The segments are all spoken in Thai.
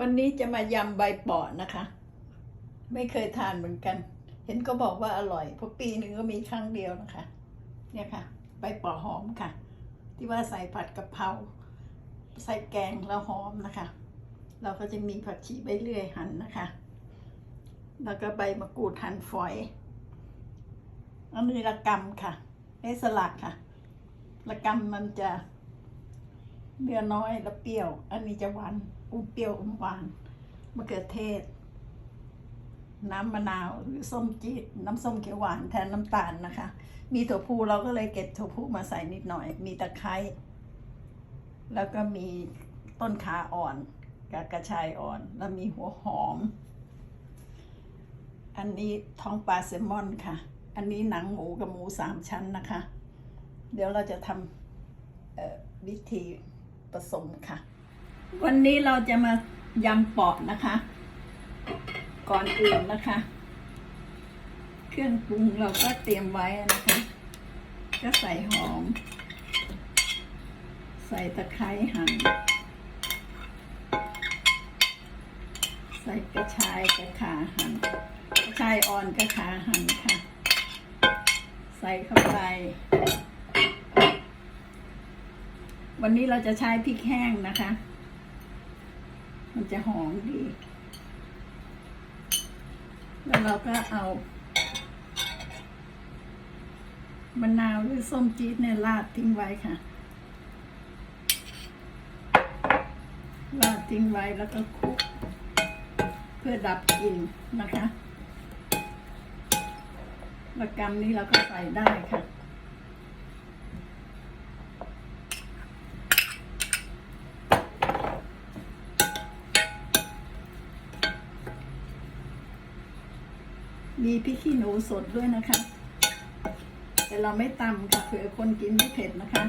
วันนี้จะมายำใบปอนะคะ ไม่เคยทานเหมือนกัน เห็นก็บอกว่าอร่อยเพราะปีหนึ่งก็มีครั้งเดียวนะคะ เนี่ยค่ะ ใบปอหอมค่ะ ที่ว่าใส่ผัดกะเพราใส่แกงแล้วหอมนะคะ เราก็จะมีผักชีใบเลื่อยหั่นนะคะ แล้วก็ใบมะกรูดหั่นฝอยอันนี้ระกำค่ะไม่สลัดค่ะระกำมันจะ เนื้อน้อยแล้วเปรี้ยว อันนี้จะหวานอมเปรี้ยวอมหวานมะเขือเทศ น้ำมะนาวหรือส้มจีดน้ำส้มเขียวหวานแทนน้ำตาลนะคะ มีถั่วพูเราก็เลยเก็บถั่วพูมาใส่นิดหน่อย มีตะไคร้แล้วก็มีต้นขาอ่อนกับกระชายอ่อน แล้วมีหัวหอม อันนี้ท้องปลาแซลมอนค่ะ อันนี้หนังหมูกับหมูสามชั้นนะคะ เดี๋ยวเราจะทำวิธี ผสมค่ะ วันนี้เราจะมายำปอบนะคะ ก่อนอื่นนะคะ เครื่องปรุงเราก็เตรียมไว้นะคะ ก็ใส่หอม ใส่ตะไคร้หั่นใส่กระชายกระขาหั่นกระชายอ่อนกระขาหั่นค่ะ ใส่เข้าไป วันนี้เราจะใช้พริกแห้งนะคะ มันจะหอมดี แล้วเราก็เอามะนาวหรือส้มจี๊ดเนี่ยราดทิ้งไว้ค่ะ ราดทิ้งไว้แล้วก็คลุก เพื่อดับกลิ่นนะคะระกำนี้เราก็ใส่ได้ค่ะ มีพริกขี้หนูสดด้วยนะคะ แต่เราไม่ตำค่ะเผื่อคนกินไม่เผ็ดนะคะ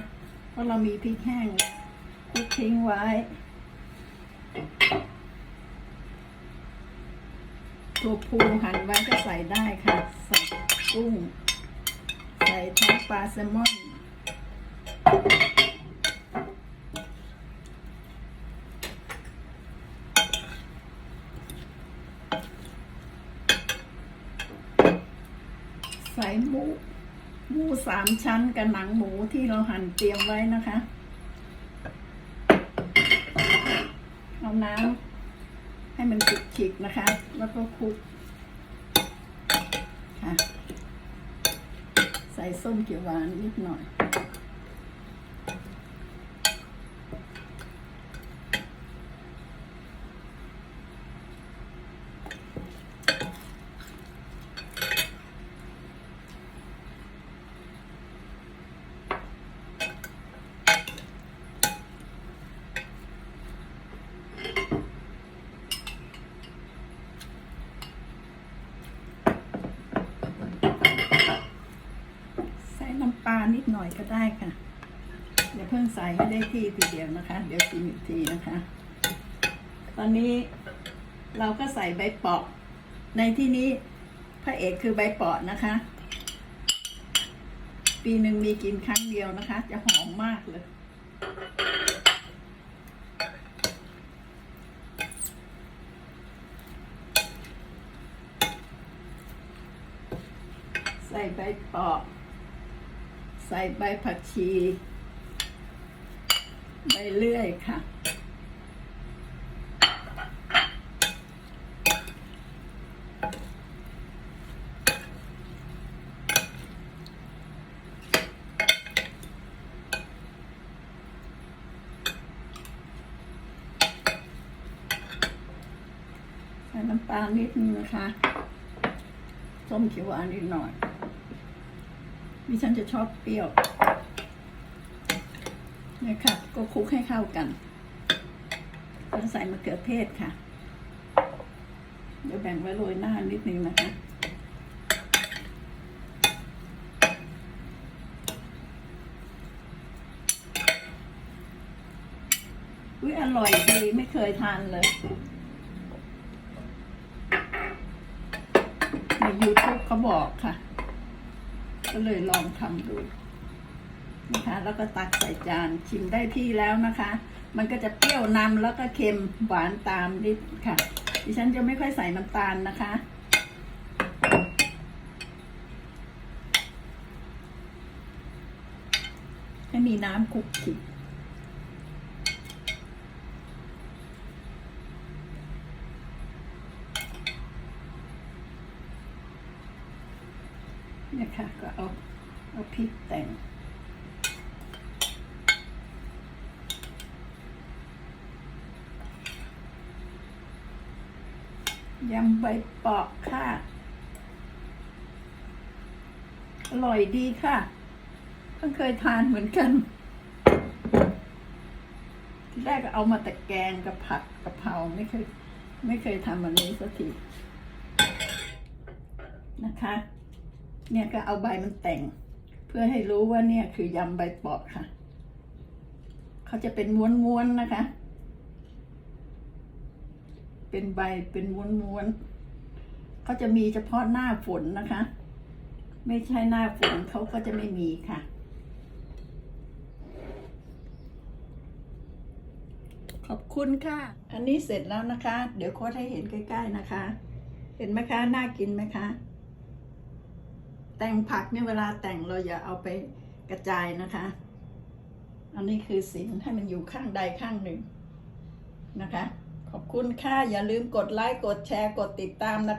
เพราะเรามีพริกแห้งคลุกทิ้งไว้ ตัวพูหั่นไว้ก็ใส่ได้ค่ะ ใส่กุ้ง ใส่ท้องปลาแซลมอน ใส่ หมูหมูสามชั้นกับหนังหมูที่เราหั่นเตรียมไว้นะคะ เอาน้ำให้มันจิกๆนะคะ แล้วก็คลุกค่ะ ใส่ส้มเขียวหวานนิดหน่อย ใส่น้ำปลานิด หน่อยก็ได้ค่ะอย่าเพิ่งใส่ให้ได้ที่ทีเดียวนะคะ เดี๋ยวชิมอีกทีนะคะ ตอนนี้เราก็ใส่ใบเปาะในที่นี้พระเอกคือใบเปาะนะคะ ปีหนึ่งมีกินครั้งเดียวนะคะ จะหอมมากเลยใส่ใบเปาะ ใส่ใบผักชี ใบเลื่อยค่ะ ใส่น้ำตาลนิดนึงนะคะ ส้มเขียวหวานนิดหน่อย ดิฉันจะชอบเปรี้ยวนี่ค่ะก็คลุกให้เข้ากันแล้วใส่มะเขือเทศค่ะ เดี๋ยวแบ่งไว้โรยหน้านิดนึงนะคะอุ้ยอร่อยดีไม่เคยทานเลย ใน YouTube เขาบอกค่ะ ก็เลยลองทำดูนะคะแล้วก็ตักใส่จานชิมได้ที่แล้วนะคะ มันก็จะเปรี้ยวนำแล้วก็เค็มหวานตามนิดค่ะ ดิฉันจะไม่ค่อยใส่น้ำตาลนะคะ ให้มีน้ำคุกคลิ นี่ค่ะก็เอาเอาพริกแต่งยำใบเปาะค่ะ อร่อยดีค่ะ เพิ่งเคยทานเหมือนกัน ที่แรกก็เอามาแต่แกงกับผัดกะเพราไม่เคย ไม่เคยทำอันนี้สักทีนะคะ เนี่ยก็เอาใบมันแต่ง เพื่อให้รู้ว่าเนี่ยคือยำใบปาะค่ะ เขาจะเป็นม้วนๆนะคะ เป็นใบเป็นม้วนๆเขาจะมีเฉพาะหน้าฝนนะคะ ไม่ใช่หน้าฝนเขาก็จะไม่มีค่ะขอบคุณค่ะ อันนี้เสร็จแล้วนะคะ เดี๋ยวโค้ดให้เห็นใกล้ ๆนะคะ เห็นไหมคะ น่ากินไหมคะ แต่งผักเนี่ยเวลาแต่งเราอย่าเอาไปกระจายนะคะ อันนี้คือสินให้มันอยู่ข้างใดข้างหนึ่งนะคะ ขอบคุณค่ะ อย่าลืมกดไลค์ กดแชร์ กดติดตามนะคะ